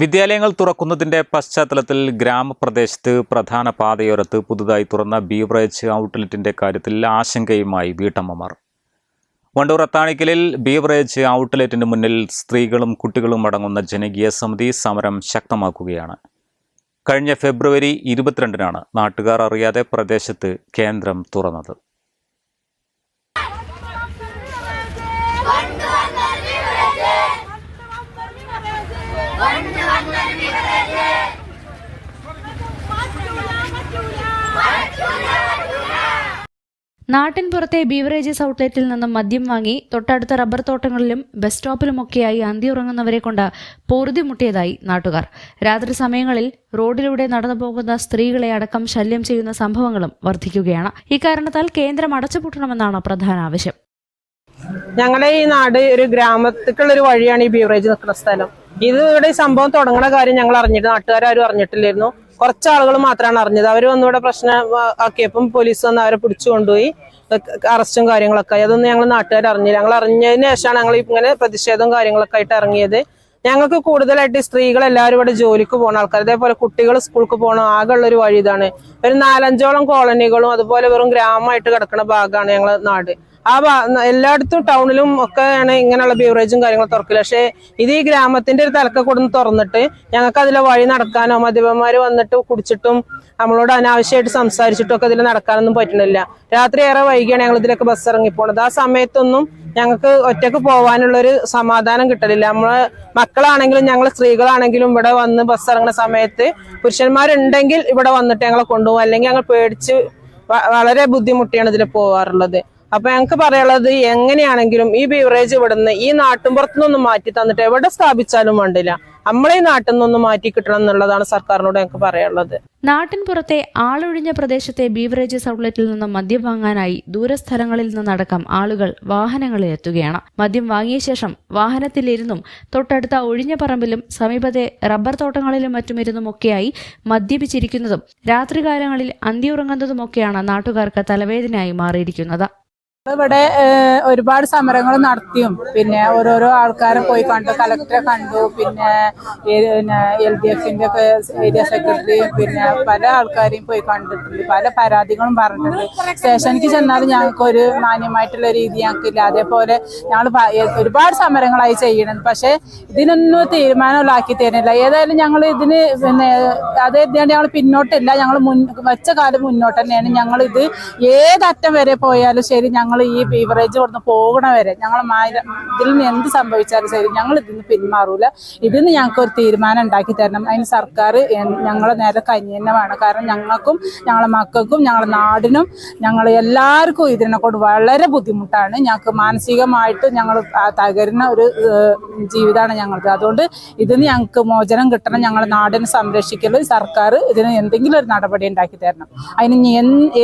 വിദ്യാലയങ്ങൾ തുറക്കുന്നതിന്റെ പശ്ചാത്തലത്തിൽ ഗ്രാമപ്രദേശത്ത് പ്രധാന പാതയോരത്ത് പുതുതായി തുറന്ന ബീവറേജ് ഔട്ട്ലെറ്റിന്റെ കാര്യത്തിൽ ആശങ്കയുമായി വീട്ടമ്മമാർ. വണ്ടൂർ അത്താണിക്കലിൽ ബീവറേജ് ഔട്ട്ലെറ്റിന് മുന്നിൽ സ്ത്രീകളും കുട്ടികളും അടങ്ങുന്ന ജനകീയ സമിതി സമരം ശക്തമാക്കുകയാണ്. കഴിഞ്ഞ ഫെബ്രുവരി ഇരുപത്തിരണ്ടിനാണ് നാട്ടുകാർ അറിയാതെ പ്രദേശത്ത് കേന്ദ്രം തുറന്നത്. നാട്ടിൻ പുറത്തെ ബീവറേജസ് ഔട്ട്ലെറ്റിൽ നിന്നും മദ്യം വാങ്ങി തൊട്ടടുത്ത റബ്ബർ തോട്ടങ്ങളിലും ബസ് സ്റ്റോപ്പിലുമൊക്കെയായി അന്തി ഉറങ്ങുന്നവരെ കൊണ്ട് പൊറുതിമുട്ടിയതായി നാട്ടുകാർ. രാത്രി സമയങ്ങളിൽ റോഡിലൂടെ നടന്നു പോകുന്ന സ്ത്രീകളെ അടക്കം ശല്യം ചെയ്യുന്ന സംഭവങ്ങളും വർദ്ധിക്കുകയാണ്. ഇക്കാരണത്താൽ കേന്ദ്രം അടച്ചുപൂട്ടണമെന്നാണ് പ്രധാന ആവശ്യം. ഞങ്ങളെ ഈ നാട് ഒരു ഗ്രാമത്തിക്കുള്ള ഒരു വഴിയാണ് ഈ ബീവറേജ് നിൽക്കുന്ന സ്ഥലം. ഇത് ഇവിടെ സംഭവം തുടങ്ങുന്ന കാര്യം ഞങ്ങൾ അറിഞ്ഞിട്ട് നാട്ടുകാരും അറിഞ്ഞിട്ടില്ലായിരുന്നു. കുറച്ച് ആളുകൾ മാത്രമാണ് അറിഞ്ഞത് അവർ വന്നിവിടെ പ്രശ്നം ആക്കിയപ്പം പോലീസ് വന്ന് അവരെ പിടിച്ചു കൊണ്ടുപോയി. അറസ്റ്റും കാര്യങ്ങളൊക്കെ ആയി. അതൊന്നും ഞങ്ങൾ നാട്ടുകാർ അറിഞ്ഞില്ല. ഞങ്ങൾ അറിഞ്ഞതിന് ശേഷമാണ് ഞങ്ങൾ ഇങ്ങനെ പ്രതിഷേധവും കാര്യങ്ങളൊക്കെ ആയിട്ട് ഇറങ്ങിയത്. ഞങ്ങൾക്ക് കൂടുതലായിട്ട് സ്ത്രീകൾ എല്ലാവരും ഇവിടെ ജോലിക്ക് പോകുന്ന ആൾക്കാർ അതേപോലെ കുട്ടികൾ സ്കൂൾക്ക് പോകണം ആകെയുള്ള ഒരു വഴി ഇതാണ്. ഒരു നാലഞ്ചോളം കോളനികളും അതുപോലെ വെറും ഗ്രാമമായിട്ട് കിടക്കുന്ന ഭാഗമാണ് ഞങ്ങളെ നാട്. ആ എല്ലായിടത്തും ടൗണിലും ഒക്കെയാണ് ഇങ്ങനെയുള്ള ബീവറേജും കാര്യങ്ങളും തുറക്കില്ല പക്ഷേ ഇത് ഈ ഗ്രാമത്തിന്റെ ഒരു തലക്ക കൊടുന്ന് തുറന്നിട്ട് ഞങ്ങൾക്ക് അതിലെ വഴി നടക്കാനോ മദ്യപന്മാര് വന്നിട്ട് കുടിച്ചിട്ടും നമ്മളോട് അനാവശ്യമായിട്ട് സംസാരിച്ചിട്ടും ഒക്കെ ഇതിൽ നടക്കാനൊന്നും പറ്റണില്ല രാത്രി ഏറെ വൈകിയാണ് ഞങ്ങൾ ഇതിലൊക്കെ ബസ് ഇറങ്ങി പോണത് ആ സമയത്തൊന്നും ഞങ്ങൾക്ക് ഒറ്റയ്ക്ക് പോകാനുള്ള ഒരു സമാധാനം കിട്ടലില്ല. നമ്മളെ മക്കളാണെങ്കിലും ഞങ്ങൾ സ്ത്രീകളാണെങ്കിലും ഇവിടെ വന്ന് ബസ് ഇറങ്ങുന്ന സമയത്ത് പുരുഷന്മാരുണ്ടെങ്കിൽ ഇവിടെ വന്നിട്ട് ഞങ്ങളെ കൊണ്ടുപോകും. അല്ലെങ്കിൽ ഞങ്ങൾ പേടിച്ച് വളരെ ബുദ്ധിമുട്ടിയാണ് ഇതിൽ പോവാറുള്ളത്. അപ്പൊ ഞങ്ങൾക്ക് പറയാനുള്ളത് എങ്ങനെയാണെങ്കിലും ഈ ബീവറേജ് ഇവിടുന്ന് ഈ നാട്ടുമ്പുറത്തുനിന്നൊന്നും മാറ്റി തന്നിട്ട് എവിടെ സ്ഥാപിച്ചാലും വേണ്ടില്ല. നമ്മളെ ഈ നാട്ടിൽ നിന്നൊന്നും മാറ്റി കിട്ടണം എന്നുള്ളതാണ് സർക്കാരിനോട് ഞങ്ങൾക്ക് പറയാനുള്ളത്. നാട്ടിൻ പുറത്തെ ആളൊഴിഞ്ഞ പ്രദേശത്തെ ബീവറേജസ് ഔട്ട്ലെറ്റിൽ നിന്നും മദ്യം വാങ്ങാനായി ദൂരസ്ഥലങ്ങളിൽ നിന്നടക്കം ആളുകൾ വാഹനങ്ങളിൽ എത്തുകയാണ്. മദ്യം വാങ്ങിയ ശേഷം വാഹനത്തിലിരുന്നും തൊട്ടടുത്ത ഒഴിഞ്ഞ പറമ്പിലും സമീപത്തെ റബ്ബർ തോട്ടങ്ങളിലും മറ്റുമിരുന്നുമൊക്കെയായി മദ്യപിച്ചിരിക്കുന്നതും രാത്രികാലങ്ങളിൽ അന്തിയുറങ്ങുന്നതുമൊക്കെയാണ് നാട്ടുകാർക്ക് തലവേദനയായി മാറിയിരിക്കുന്നത്. ഇവിടെ ഒരുപാട് സമരങ്ങൾ നടത്തിയും. പിന്നെ ഓരോരോ ആൾക്കാരെ പോയി കണ്ടു കളക്ടറെ കണ്ടു. പിന്നെ എൽ ഡി എഫിന്റെ ഒക്കെ ഏരിയ സെക്രട്ടറിയും പിന്നെ പല ആൾക്കാരെയും പോയി കണ്ടിട്ടുണ്ട് പല പരാതികളും പറഞ്ഞിട്ടുണ്ട്. സ്റ്റേഷനിലേക്ക് ചെന്നാൽ ഞങ്ങൾക്ക് ഒരു മാന്യമായിട്ടുള്ള രീതി ഞങ്ങൾക്കില്ല. അതേപോലെ ഞങ്ങൾ ഒരുപാട് സമരങ്ങളായി ചെയ്യണം പക്ഷെ ഇതിനൊന്നും തീരുമാനമില്ലാക്കി തരുന്നില്ല. ഏതായാലും ഞങ്ങൾ ഇതിന് പിന്നെ അതേ ഞങ്ങൾ പിന്നോട്ടില്ല. ഞങ്ങൾ മുൻ വെച്ച കാലം മുന്നോട്ട് തന്നെയാണ് ഞങ്ങൾ ഇത് ഏതറ്റം വരെ പോയാലും ശരി ഞങ്ങൾ ഈ ബീവറേജ് കൊടുത്ത് പോകണ വരെ ഞങ്ങൾ ഇതിൽ നിന്ന് എന്ത് സംഭവിച്ചാലും ശരി ഞങ്ങൾ ഇതിൽ നിന്ന് പിന്മാറൂല. ഇതിൽ നിന്ന് ഞങ്ങൾക്ക് ഒരു തീരുമാനം ഉണ്ടാക്കി തരണം. അതിന് സർക്കാർ ഞങ്ങളെ നേരെ കഞ്ഞി തന്നെ വേണം കാരണം ഞങ്ങൾക്കും ഞങ്ങളെ മക്കൾക്കും ഞങ്ങളുടെ നാടിനും ഞങ്ങൾ എല്ലാവർക്കും ഇതിനെ കൊണ്ട് വളരെ ബുദ്ധിമുട്ടാണ്. ഞങ്ങൾക്ക് മാനസികമായിട്ട് ഞങ്ങൾ തകരുന്ന ഒരു ജീവിതമാണ് ഞങ്ങൾക്ക് അതുകൊണ്ട് ഇതിന് ഞങ്ങൾക്ക് മോചനം കിട്ടണം. ഞങ്ങളുടെ നാടിനെ സംരക്ഷിക്കൽ സർക്കാർ ഇതിന് എന്തെങ്കിലും ഒരു നടപടി ഉണ്ടാക്കി തരണം. അതിന്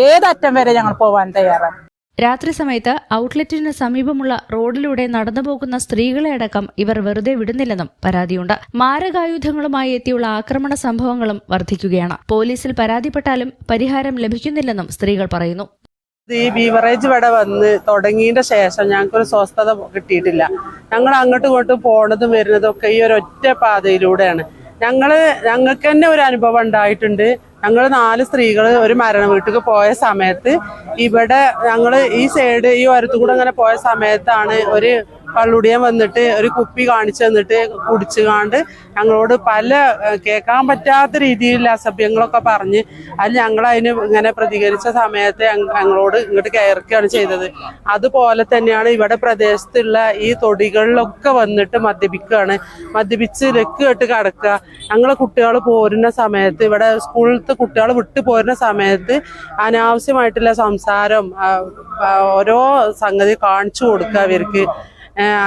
ഏതറ്റം വരെ ഞങ്ങൾ പോവാൻ തയ്യാറാണ്. രാത്രി സമയത്ത് ഔട്ട്ലെറ്റിന് സമീപമുള്ള റോഡിലൂടെ നടന്നു പോകുന്ന സ്ത്രീകളെ അടക്കം ഇവർ വെറുതെ വിടുന്നില്ലെന്നും പരാതിയുണ്ട്. മാരകായുധങ്ങളുമായി എത്തിയുള്ള ആക്രമണ സംഭവങ്ങളും വർദ്ധിക്കുകയാണ്. പോലീസിൽ പരാതിപ്പെട്ടാലും പരിഹാരം ലഭിക്കുന്നില്ലെന്നും സ്ത്രീകൾ പറയുന്നു. ഈ ബീവറേജ് ഇവിടെ വന്ന് തുടങ്ങിയതിന്റെ ശേഷം ഞങ്ങൾക്കൊരു സ്വസ്ഥത കിട്ടിയിട്ടില്ല. ഞങ്ങൾ അങ്ങോട്ടും ഇങ്ങോട്ടും പോണതും വരുന്നതും ഒക്കെ ഈ ഒരു ഒറ്റ പാതയിലൂടെയാണ്. ഞങ്ങൾ ഞങ്ങൾക്ക് തന്നെ ഒരു അനുഭവം ഉണ്ടായിട്ടുണ്ട്. ഞങ്ങൾ നാല് സ്ത്രീകൾ ഒരു മരണ വീട്ടിൽ പോയ സമയത്ത് ഇവിടെ ഞങ്ങൾ ഈ സൈഡ് ഈ ഓരത്തുകൂടെ അങ്ങനെ പോയ സമയത്താണ് ഒരു കള്ളുടിയൻ വന്നിട്ട് ഒരു കുപ്പി കാണിച്ചു തന്നിട്ട് കുടിച്ചു കാണ്ട് ഞങ്ങളോട് പല കേൾക്കാൻ പറ്റാത്ത രീതിയിൽ അസഭ്യങ്ങളൊക്കെ പറഞ്ഞ് അത് ഞങ്ങൾ അതിന് ഇങ്ങനെ പ്രതികരിച്ച സമയത്ത് ഞങ്ങളോട് ഇങ്ങോട്ട് കയറുകയാണ് ചെയ്തത്. അതുപോലെ തന്നെയാണ് ഇവിടെ പ്രദേശത്തുള്ള ഈ തൊടികളിലൊക്കെ വന്നിട്ട് മദ്യപിക്കുകയാണ് മദ്യപിച്ച് ലക്ക് കെട്ട് കിടക്കുക. ഞങ്ങളെ കുട്ടികൾ പോരുന്ന സമയത്ത് ഇവിടെ സ്കൂളിലത്തെ കുട്ടികൾ വിട്ടു പോരുന്ന സമയത്ത് അനാവശ്യമായിട്ടുള്ള സംസാരം ഓരോ സംഗതി കാണിച്ചു കൊടുക്കുക അവർക്ക്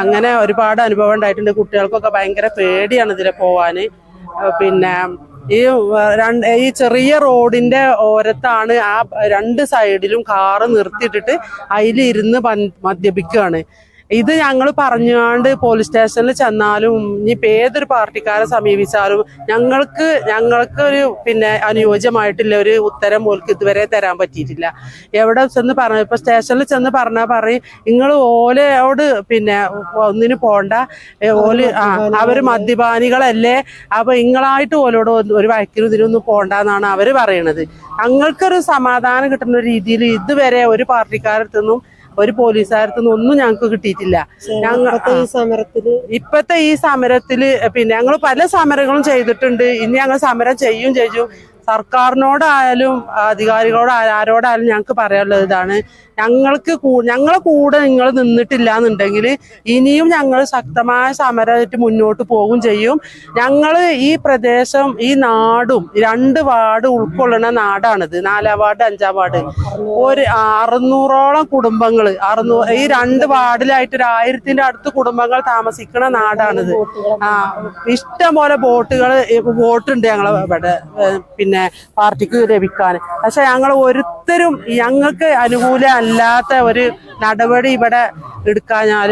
അങ്ങനെ ഒരുപാട് അനുഭവം ഉണ്ടായിട്ടുണ്ട്. കുട്ടികൾക്കൊക്കെ ഭയങ്കര പേടിയാണ് ഇതിലെ പോവാൻ പിന്നെ ഈ രണ്ട് ഈ ചെറിയ റോഡിന്റെ ഓരത്താണ് ആ രണ്ട് സൈഡിലും കാറ് നിർത്തിയിട്ടിട്ട് അതിലിരുന്ന് മദ്യപിക്കുകയാണ് ഇത് ഞങ്ങൾ പറഞ്ഞുകൊണ്ട് പോലീസ് സ്റ്റേഷനിൽ ചെന്നാലും ഇനിയിപ്പോൾ ഏതൊരു പാർട്ടിക്കാരെ സമീപിച്ചാലും ഞങ്ങൾക്ക് ഞങ്ങൾക്ക് ഒരു പിന്നെ അനുയോജ്യമായിട്ടുള്ള ഒരു ഉത്തരം പോലും ഇതുവരെ തരാൻ പറ്റിയിട്ടില്ല. എവിടെ ചെന്ന് പറഞ്ഞു ഇപ്പൊ സ്റ്റേഷനിൽ ചെന്ന് പറഞ്ഞാൽ പറയും നിങ്ങൾ ഓലയോട് പിന്നെ ഒന്നിന് പോണ്ട. ഓൽ ആ അവർ മദ്യപാനികളല്ലേ. അപ്പൊ നിങ്ങളായിട്ട് ഓലോട് ഒരു വഴക്കിനും ഇതിനൊന്നും പോണ്ടെന്നാണ് അവർ പറയണത്. ഞങ്ങൾക്കൊരു സമാധാനം കിട്ടുന്ന രീതിയിൽ ഇതുവരെ ഒരു പാർട്ടിക്കാരത്തുനിന്നും ഒരു പോലീസുകാരത്തുനിന്നും ഒന്നും ഞങ്ങൾക്ക് കിട്ടിയിട്ടില്ല. ഞങ്ങൾ ഇപ്പത്തെ ഈ സമരത്തിൽ? പിന്നെ ഞങ്ങൾ പല സമരങ്ങളും ചെയ്തിട്ടുണ്ട്. ഇനി ഞങ്ങൾ സമരം ചെയ്യും ചെയ്യും. സർക്കാരിനോടായാലും അധികാരികളോടായാലും ആരോടായാലും ഞങ്ങൾക്ക് പറയാനുള്ളത് ഇതാണ്. ഞങ്ങൾക്ക് ഞങ്ങളെ കൂടെ നിങ്ങൾ നിന്നിട്ടില്ല എന്നുണ്ടെങ്കിൽ ഇനിയും ഞങ്ങൾ ശക്തമായ സമരമായിട്ട് മുന്നോട്ട് പോകും ചെയ്യും. ഞങ്ങൾ ഈ പ്രദേശം ഈ നാടും രണ്ട് വാർഡ് ഉൾക്കൊള്ളുന്ന നാടാണിത്. നാലാം വാർഡ് അഞ്ചാം വാർഡ്. ഒരു അറുന്നൂറോളം കുടുംബങ്ങൾ അറുന്നൂ ഈ രണ്ട് വാർഡിലായിട്ട് ഒരു ആയിരത്തിന്റെ അടുത്ത് കുടുംബങ്ങൾ താമസിക്കുന്ന നാടാണിത്. ആ ഇഷ്ടം പോലെ ബോട്ടുകൾ ബോട്ടുണ്ട് ഞങ്ങളെ ഇവിടെ. ഏ, പിന്നെ പാർട്ടിക്ക് ലഭിക്കാൻ. പക്ഷെ ഞങ്ങൾ ഒരുത്തരും ഞങ്ങൾക്ക് അനുകൂല അല്ലാത്ത ഒരു നടപടി ഇവിടെ എടുക്കാഞ്ഞാൽ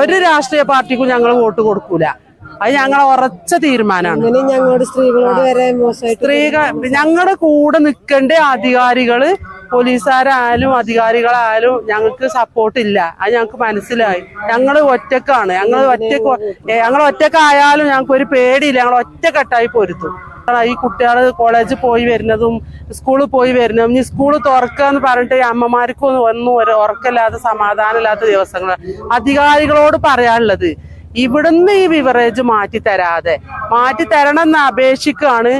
ഒരു രാഷ്ട്രീയ പാർട്ടിക്കും ഞങ്ങൾ വോട്ട് കൊടുക്കൂല. അത് ഞങ്ങളെ ഉറച്ച തീരുമാനമാണ്. ഞങ്ങളുടെ സ്ത്രീകളോട് വരെ സ്ത്രീകൾ ഞങ്ങളുടെ കൂടെ നിൽക്കേണ്ട അധികാരികൾ പോലീസുകാരായാലും അധികാരികളായാലും ഞങ്ങൾക്ക് സപ്പോർട്ടില്ല അത് ഞങ്ങൾക്ക് മനസ്സിലായി. ഞങ്ങൾ ഒറ്റക്കാണ്. ഞങ്ങൾ ഒറ്റയ്ക്ക് ഞങ്ങൾ ഒറ്റക്കായാലും ഞങ്ങൾക്ക് ഒരു പേടിയില്ല. ഞങ്ങൾ ഒറ്റക്കെട്ടായി പൊരുത്തും ഈ കുട്ടികൾ കോളേജിൽ പോയി വരുന്നതും സ്കൂളിൽ പോയി വരുന്നതും ഇനി സ്കൂൾ തുറക്കുക എന്ന് പറഞ്ഞിട്ട് അമ്മമാർക്കും ഒന്നും ഒരു ഉറക്കമില്ലാത്ത സമാധാനമില്ലാത്ത ദിവസങ്ങൾ അധികാരികളോട് പറയാനുള്ളത് ഇവിടുന്ന് ഈ വിവറേജ് മാറ്റി തരാതെ. മാറ്റി തരണം എന്ന് അപേക്ഷിക്കുകയാണ്.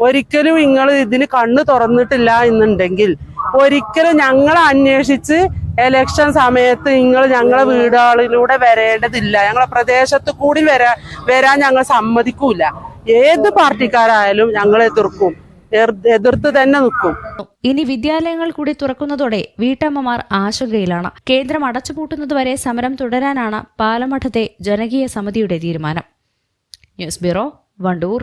ഒരിക്കലും നിങ്ങൾ ഇതിന് കണ്ണ് തുറന്നിട്ടില്ല എന്നുണ്ടെങ്കിൽ ഒരിക്കലും ഞങ്ങളെ അന്വേഷിച്ച് എലക്ഷൻ സമയത്ത് നിങ്ങൾ ഞങ്ങളെ വീടുകളിലൂടെ വരേണ്ടതില്ല. ഞങ്ങളെ പ്രദേശത്ത് കൂടി വരാ വരാൻ ഞങ്ങൾ സമ്മതിക്കൂല. ഏത് പാർട്ടിക്കാരായാലും ഞങ്ങൾ എതിർക്കും. എതിർത്ത് തന്നെ നിൽക്കും. ഇനി വിദ്യാലയങ്ങൾ കൂടി തുറക്കുന്നതോടെ വീട്ടമ്മമാർ ആശങ്കയിലാണ്. കേന്ദ്രം അടച്ചുപൂട്ടുന്നതുവരെ സമരം തുടരാനാണ് പാലമഠത്തെ ജനകീയ സമിതിയുടെ തീരുമാനം. News bureau Wandoor.